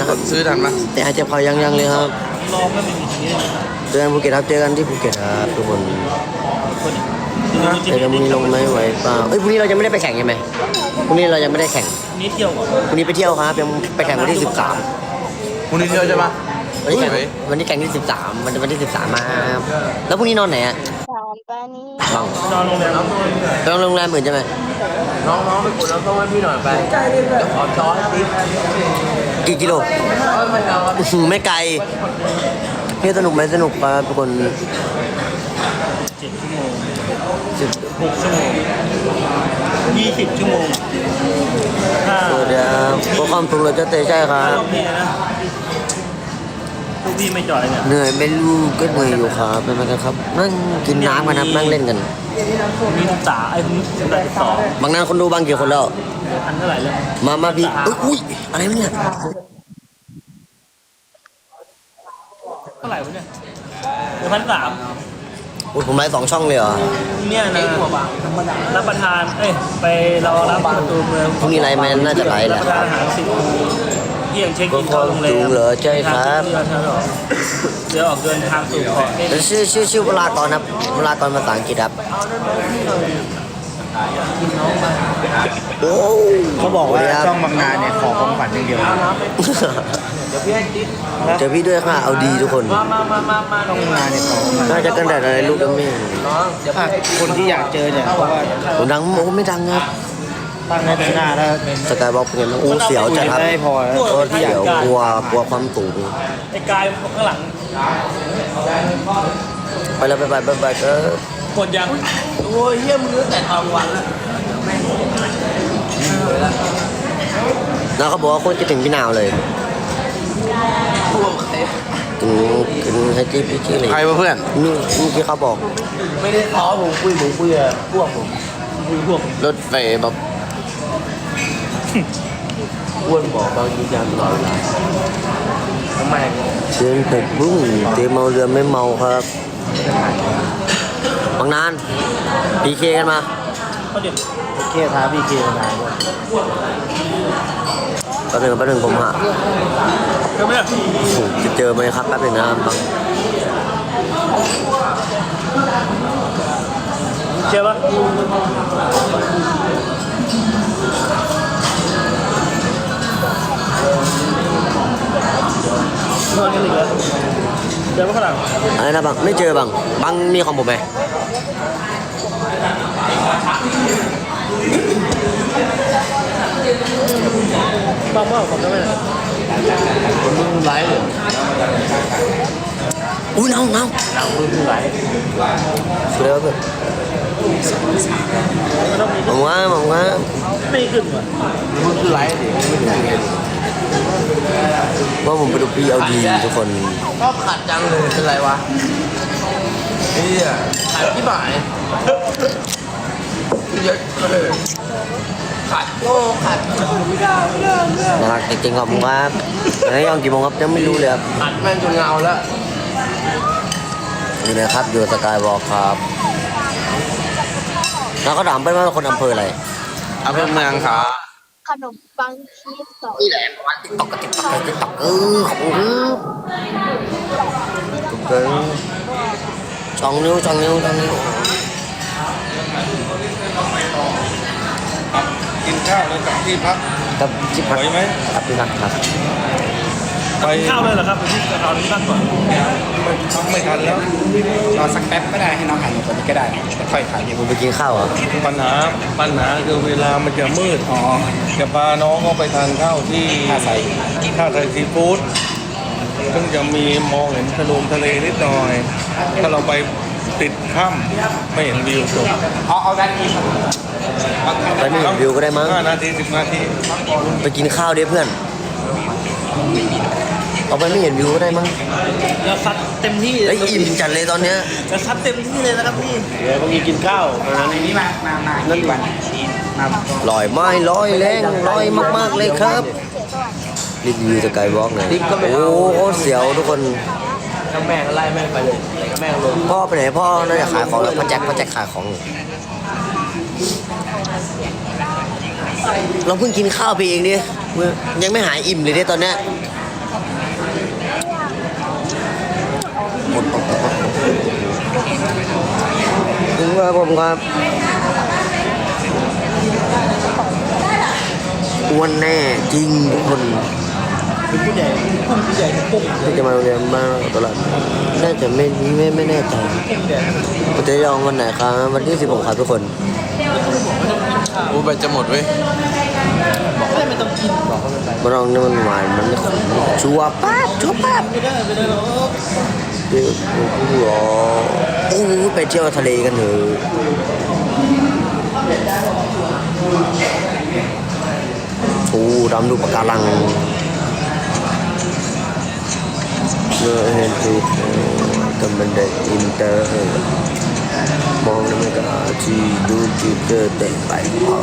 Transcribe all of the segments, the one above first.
นะครับซื้อทันปะแต่อาจจะพอยังยังเลยครับลองก็ไม่มีอย่างนี้เลยเจอกันภูเก็ตครับเจอกันที่ภูเก็ตครับทุกคนคนนี้เจอกันพรุ่งนี้ลงไม่ไหวเปล่าเอ้ยพรุ่งนี้เรายังไม่ได้ไปแข่งใช่ไหมพรุ่งนี้เรายังไม่ได้แข่งนี่เที่ยวก่อนพรุ่งนี้ไปเที่ยวครับยังไปแข่งวันที่13พรุ่งนี้เที่ยวใช่ปะวันนี้แข่งเฮ้ยวันนี้แข่งที่13วันวันที่13มาครับแล้วพรุ่งนี้นอนไหนอะ Company. บังนอนโรงแรมไปนอนโรงแรมอื่นใช่ไหมน้องๆไปกดน้ำส้มให้พี่หน่อยไปเดี๋ยวขอช้อนนิด กี่กิโลอื้อหือไม่ไกลเที่ยวสนุกไหมสนุกครับทุกคนเจ็ดชั่วโมงสิบหกชั่วโมงยี่สิบชั่วโมงถ้าสวัสดีครับเพื่อความสุขเราจะเตะใช่ครัถ้าบ ลูกพี่นะลูกพี่ไม่จอดเลยเนี่ยเหนื่อยไม่รู้ก็เหนื่อยอยู่ครับเป็นไงกันครับ นั่งกินน้ำกันครับนั่งเล่นกัน มีศึกษาไอ้คนนี้สิบแปดสิบสองบางนั้นคนดูบางกี่คนแล้ว พันเท่าไหร่แล้วมามาพี่อุ๊ยอุ้ยอะไรวะเนี่ยเท่าไหร่วะเนี่ยเดี๋ยวพันสามอุ๊ยผมไลฟ์สองช่องเลยเหรอเนี่ยนะรับประทาน เอ้ย ไปรอรับประตูเมืองพรุ่งนี้ไลฟ์ไหมน่าจะไลฟ์แหรัละบประทานอาหารสิบโมงเที่ยงเช็คอินเข้าโรงแรดูมเหรอใช่ครับเรือเรือออกเดินทางสู่เกาะเอ้ยแล้วชื่อชื่อชื่อเวลากรครับเวลากรภาษาอังกฤษครับโอ้ เขาบอกว่าสสดีคช่รัองบางนาเนี่ยขอของขวัญอย่างเดียวเจอพี่ด้วยค่ะ เอาดีทุกคนช่องบางนาเนี่ยขอของขวัญน่าจะกันแดดอะไรลูกยังไม่ถ้าคนที่อยากเจอเนี่ยเพราะว่าโอ้ดังโอ้ไม่ดังครับตั้งให้ปีหน้าถ้าสกายบอกเป็นไงบ้างโอ้เสียวจัดครับได้พอแล้วโอ้เสียวกลัวกลัวความสูงไอ้กายข้างหลังไปแล้วไปไปไปไปก็หมดยังโอ้ยเฮี้ยมือแต่ทองวันแล้ว แล้วเขาบอกว่าโคตรคิดถึงพี่นาวเลยพวกใครกินกินให้จีพี่จีเลยใครวะเพื่อน นี่นี่ที่เขาบอกไม่ได้ท้อผมคุยผมคุยกับพวกผมคุยพวกรถไฟแบบอ้วนบอกบางยืนยันตลอดเวลาทำไมเดินหกรุ่งเตะเมาเรือไม่เมาครับบางนานพีเคกันมา เขาเดี๋ยวเคท้าพี่เคมาด้วยแป๊บหนึงแป๊บหนึงผมหาเดี๋ยวไม่ได้โอ้โหจะเจอไหมครับแป๊บหนึงนะครับบางเชื่อปะนอนกันอีกแล้วเดี๋ยวว่าข้างหลังอะไรนะบางไม่เจอบางบางมีของผมไหม บ้าเปล่าผมได้ไหมมึงไลฟ์เหรออุ้ยน้องน้องหนังมึงไลฟ์สุดยอดเลยมันต้องมีผมว่าผมว่าไม่ขึ้นว่ะมึงคือไลฟ์ดิไม่ถึงไงว่าผมไปดูพี่เอาดีทุกคนชอบขัดจังเลยเป็นไรวะเฮียขัดที่บ่ายเยอะเลย ขัดโอ้ขัดน่ารักจริงๆขอบคุณครับแล้วยองกี่โมงครับยังไม่รู้เลยครับขัดแม่งจนเงาแล้วอยู่นะครับอยู่สกายวอล์ครับแล้วเขาถามไปว่าคนอำเภออะไรอำเภอเมืองครับขนมปังชีสสองนี่แหละประมาณติ๊กต็อกกับติ๊กต็อกกับติ๊กต็อกเออขอบคุณครับขอบคุณครับสองนิ้วสองนิ้วสองนิ้ว กินข้าวแล้วกลับที่พักกับจิบพักไหวไหมกับพี่นักครับไปข้าวเลยเหรอครับผมที่เราที่ตั้งก่อนไม่พักไม่ทันแล้วรอสักแป๊บก็ได้ให้น้องหันตัวนี้ก็ได้แต่ค่อยขายอยู่ผมไปกินข้าวเหรอะปัญหาปัญหาคือเวลามันจะมืดอ๋อจะพาน้องเขาไปทานข้าวที่ท่าใสท่าไทยซีฟู้ดซึ่งจะมีมองเห็นทะลงทะเลนิดหน่อย ถ้าเราไป ติดถ้ำไม่เห็นวิวจบเอาเอาด้านนี้ไปไม่เห็นวิวก็ได้มั้งห้านาทีสิบนาทีไปกินข้าวดิเพื่อน เอาไปไม่เห็นวิวก็ได้มั้งเราซัดเต็มที่แล้วอิ่มจัดเลยตอนเนี้ยเราซัดเต็มที่เลยนะครับพี่เดี๋ยวพรุ่งนี้กินข้าวในนี้มามามากี่วันมาลอยไม้ลอยแรงลอยมากๆเลยครับรีวิวสกายวอล์กหน่อยโอ้โหเสียวทุกคนถ้าแม่ก็ไล่แม่งไปเลย แม่งลงพ่อไปไหนพ่อน่าจะขายของแล้วพ่อแจ็คพ่อแจ็คขายของอยู่เราเพิ่งกินข้าวไปเองเนี่ยยังไม่หายอิ่มเลยเนี่ยตอนเนี้ยถึงว่าผมครับอ้วนแน่จริงทุกคน เป็นผู้ใหญ่พุ่งผู้ใหญ่ปุ๊บที่จะมาโรงเรียนบ้านตลาดน่าจะไม่ไม่ไม่แน่ใจผมจะยองวันไหนครับวันที่ 16ครับทุกคนกูแบตจะหมดเว้ยมาลองนี่มันหวานมันไม่ขมชัวร์ปั๊บชัวร์ปั๊บเดี๋ยวโอ้โหโอ้โหไปเที่ยวทะเลกันเถอะโอ้ดำดูปะการัง เมื่อเห็นที่กำลังได้อินเตอร์มองแล้วมันก็ที่ดูที่เจอแต่ไปเผา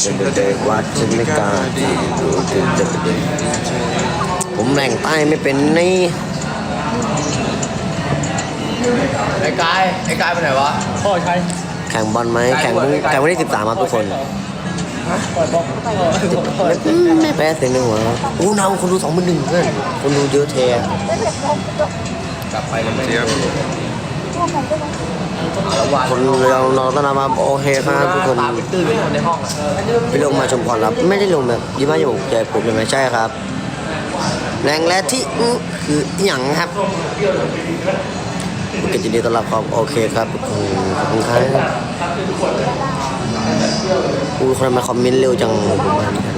ฉันก็ได้วัดฉันไม่กล้าที่ดูที่เจอแต่ผมแหล่งใต้ไม่เป็นนี่ไอ้กายไอ้กายไปไหนวะพ่อใช้แข่งบอลไหมแข่งวันแข่งวันที่13ครับทุกคน ปล่อยบอกพ่ออืมไม่แพ้เสียงหนึ่งหัวโอ้นาคนดูสองหมื่นหนึ่งเพื่อนคนดูเยอะแท้กลับไปแล้วไม่เทียบคนเราเราต้องนำมาโอเคครับทุกคนไปลงมาชมก่อนครับ ไม่ได้ลงแบบยี่ห้าหยกใจผมเลยไม่ใช่ครับ แรงและที่คืออหย่างครับโอเคยินดีต้อนรับครับโอเคครับขอบคุณครับ อู้คนมาคอมเมนต์เร็วจังผมอ่านไม่ทัน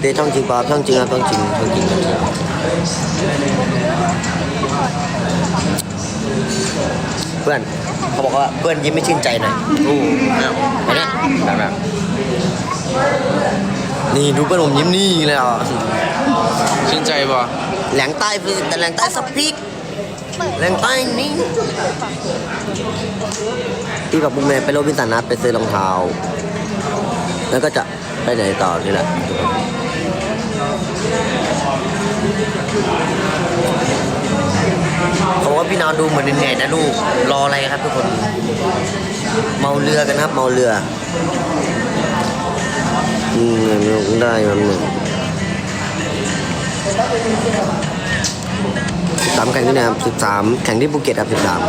เดทช่องจริงป่ะช่องจริงครับช่องจริงช่องจริงช่องจริงเพื่อนเขาบอกว่าเพื่อนยิ้มไม่ชื่นใจหน่อยอู้แมวอันเนี้ยแบบแบบนี่ดูเพื่อนผมยิ้มนี่เลยอะชื่นใจป่ะแหลงใต้แต่แหลงใต้สปีกแหลงใต้นี่ พี่กับบุ้มแม่ไปโรบินสันนะไปซื้อรองเท้า แล้วก็จะไปไหนต่อนี่แหละเขาบอกว่าพี่นาวดูเหมือนเหนื่อยนะลูก รออะไรครับทุกคน เมาเรือกันครับเมาเรืออืมไม่ได้มันหนึ่งสามแข่งที่ไหนครับสิบสามแข่งที่ภูเก็ตครับสิบสาม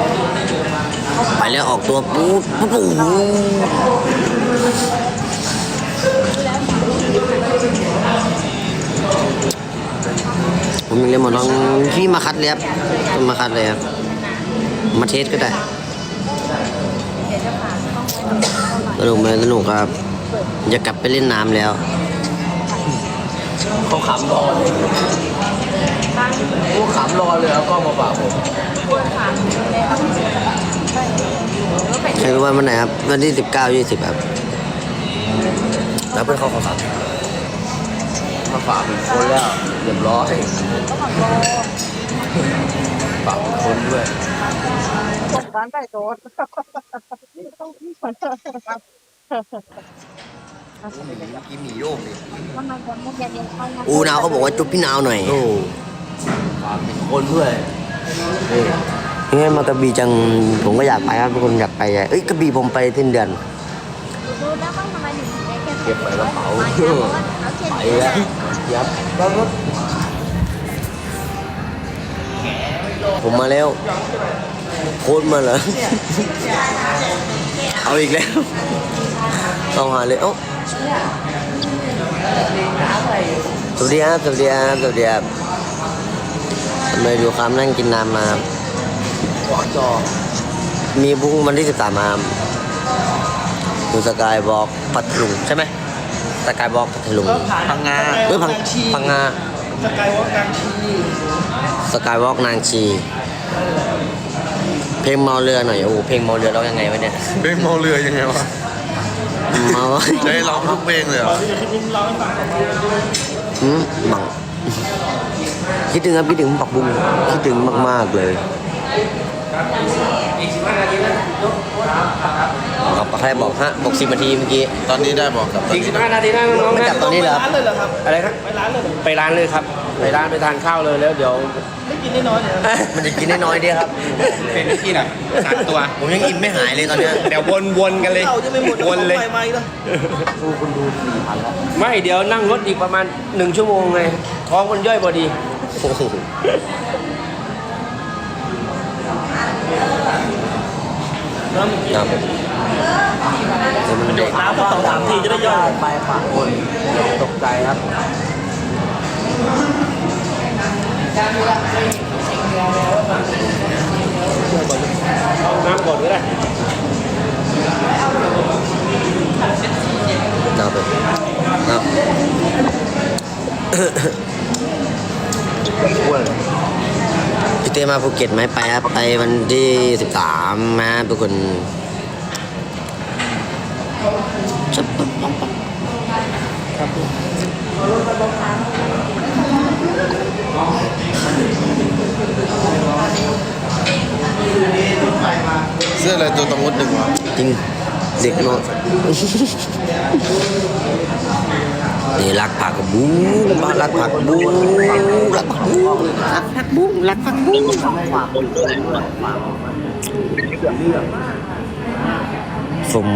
ไปแล้วออกตัวปุ๊บปุ๊บปุ๊บผมยังเรียนหมอน้องพี่มาคัดเลยครับมาคัดเลยครับมาเทสก็ได้สนุกไหมสนุกครับจะกลับไปเล่นน้ำแล้วเขาขำรอเลยกูขำรอเลยเอากล้องมาฝากผม ว่าวันไหนครับ วันที่สิบเก้ายี่สิบครับ แล้วเพื่อนเขาขอฝากมาฝากเป็นคนแล้วเรียบร้อยฝากเป็นคนด้วยส่งร้านไก่โจ๊ดกินหมี่โยกดิทำไมคนพวกยังยังเข้ามาอูนาวเขาบอกว่าจุ๊บพี่นาวหน่อยโอ้ฝากเป็นคนด้วย นี่มากระบี่จังผมก็อยากไปครับทุกคนอยากไปเอ้ยกระบี่ผมไปสิ้นเดือนดูแล้วบ้าทำไมถึงได้แค่เก็บใส่กระเป๋าไปจากว่าเอาเขียนแล้วยับแล้วก็ผมมาแล้วโค้ดมาเหรอเอาอีกแล้วต้องหาเลยเอ้าสวัสดีครับสวัสดีครับสวัสดีครับทำไมดูครับนั่งกินน้ำมาข วางจอมีบุ้งวันที่สิบสามมาคุณสกายบอกพัทลุงใช่ไหมสกายบอกพัทลุงพังงาเฮ้ยพังพังงาสกายวอล์กกลางชีสกายวอล์กนางชี เพลงเมาเรือหน่อยโอ้โหเพลงเมาเรือแล้วยังไงวะเนี่ยเพลงเมาเรือยังไงวะเมาจะให้ร้องทุกเพลงเลยเหรออืมบังคิดถึงครับคิดถึงปักบุ้งคิดถึงมาก ๆ เลย กับใครบอกฮะบอกสิบนาทีเมื่อกี้ ตอนนี้ได้บอกกับอีกสิบห้านาทีนะน้องๆไม่นะกลับตอนนี้เหรอร้านเลยเหรอครับ อะไรครับไปร้านเลยเหรอไปร้านเลยครับ ไปร้านไปทานข้าวเลยแล้วเดี๋ยวไม่กินได้น้อยเนี่ยมันจะกินน้อยๆเดียวครับ เป็นที่น่ะสามตัว ผมยังอิ่มไม่หายเลยตอนเนี้ยเดี๋ยววนๆกันเลยเราจะไม่หมดวนเลยใหม่ๆแล้วไม่เดี๋ยวนั่งรถอีกประมาณหนึ่งชั่วโมงไงท้องมันย่อยพอดี โอ้โห ครับมันโดดน้ำสักสองสามทีจะได้ย่อยไปปากคนตกใจครับเอา มาภูเก็ตไหมไปครับไปวันที่สิบสามนะทุกคนเสื้ออะไรตัวตะมุดหนึ่งวะจริงเด็กน้อย นี่รักผักบุ้งบ้านรักผักบุ้งรักผักบุ้งรักผักบุ้งรักผักบุ้งสม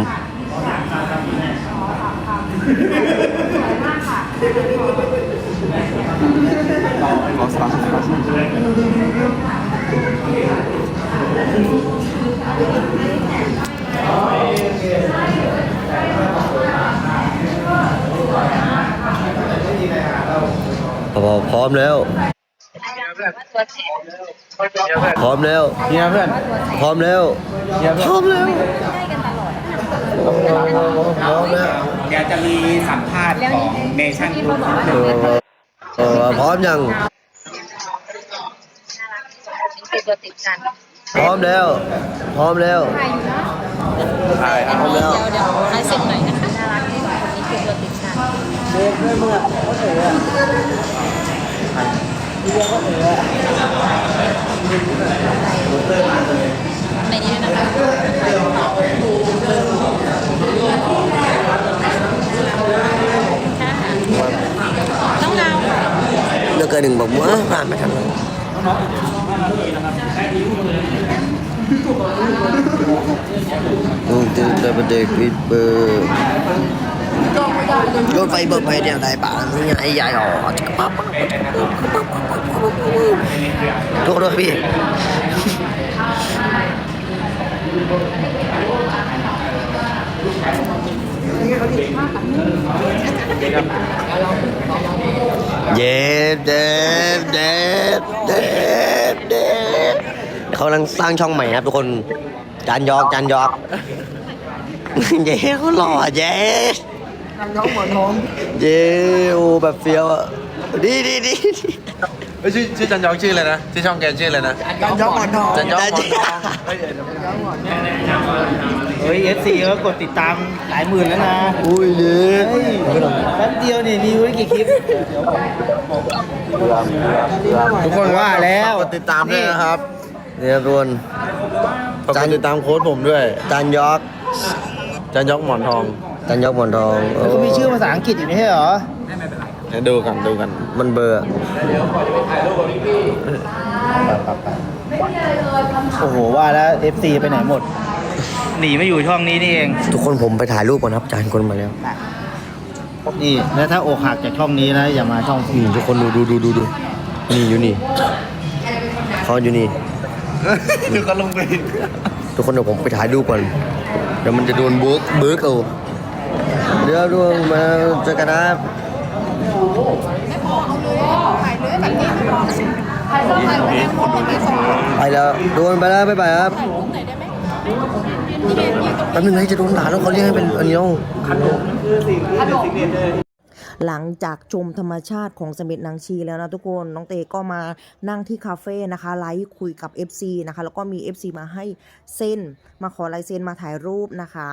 พร้อมแล้ว พร้อมแล้ว เฮียเพื่อนพร้อมแล้ว เฮียพร้อมแล้ว พร้อมแล้วเดี๋ยวจะมีสัมภาษณ์ของเนชั่นกรุ๊ปเออเออพร้อมยังติดตัวติดกันพร้อมแล้ว พร้อมแล้วถ่ายอยู่นะพร้อมแล้ว เดี๋ยวเดี๋ยวลายเซ็นหน่อยนะคะน่ารักที่คนนี้ติดตัวติดกันในนี้ด้วย นะคะน้องนาเดี๋ยวเกินหนึ่งบอกว่าผ่านไม่ทันเลยดูตื่นแต่ประเด็กปิดเบอร์ รถไฟเบิกไปเดียวได้ป่ะนี่ไงใหญ่หรอปั๊บปั๊บปั๊บปั๊บปั๊บปั๊บปั๊บโทษด้วยพี่เย็บเด็บเด็บเด็บเด็บเขากำลังสร้างช่องใหม่ครับทุกคนจานยอกจานยอกเย้เขาหล่อเย้ จานยอกหมอนทองเย้โอ้แบบเฟี้ยวอะดีดีดีชื่อชื่อจันยองชื่ออะไรนะชื่อช่องแกชื่ออะไรนะจานยอกหมอนทองจันยองหมอนทองเฮ้ยเอฟซีก็กดติดตามหลายหมื่นแล้วนะอุ้ยเย้แป๊บเดียวนี่มีไว้กี่คลิปทุกคนว่าแล้วกดติดตามด้วยนะครับเนี่ยทุกคนฝากกดติดตามโค้ดผมด้วยจานยอกจันยองหมอนทอง จานยอกหมอนทองโแล้วก็มีชื่อภาษาอังกฤษอยู่ไม่ใช่เหรอให้ดูกันดูกันมันเบอร์โอ้โหว่าแล้ว FC ไปไหนหมด หนีมาอยู่ช่องนี้นี่เอง ทุกคนผมไปถ่ายรูปก่อนครับจานคนมาแล้วนี่ แล้วถ้าอกหักจากช่องนี้นะอย่ามาช่องนี่ทุกคนดูดูดูดูดูนี่อยู่นี่เขาอยู่นี่ ดูกันลงไปทุกคนเดี๋ยวผมไปถ่ายรูปก่อนเดี๋ยวมันจะโดนเบิร์กเบิร์กเอา เดี๋ยวดูมาเจอกันนะไปแล้วโดนไปแล้วบ๊ายบายครับแป๊บนึงให้จะโดนด่าแล้วเขาเรียกให้เป็นอันนี้ต้องหลังจากชมธรรมชาติของเสม็ดนางชีแล้วนะทุกคนน้องเตก็มานั่งที่คาเฟ่นะคะไลฟ์คุยกับ FC นะคะ แล้วก็มี FC มาให้เซ็นมาขอลายเซ็นมาถ่ายรูปนะคะ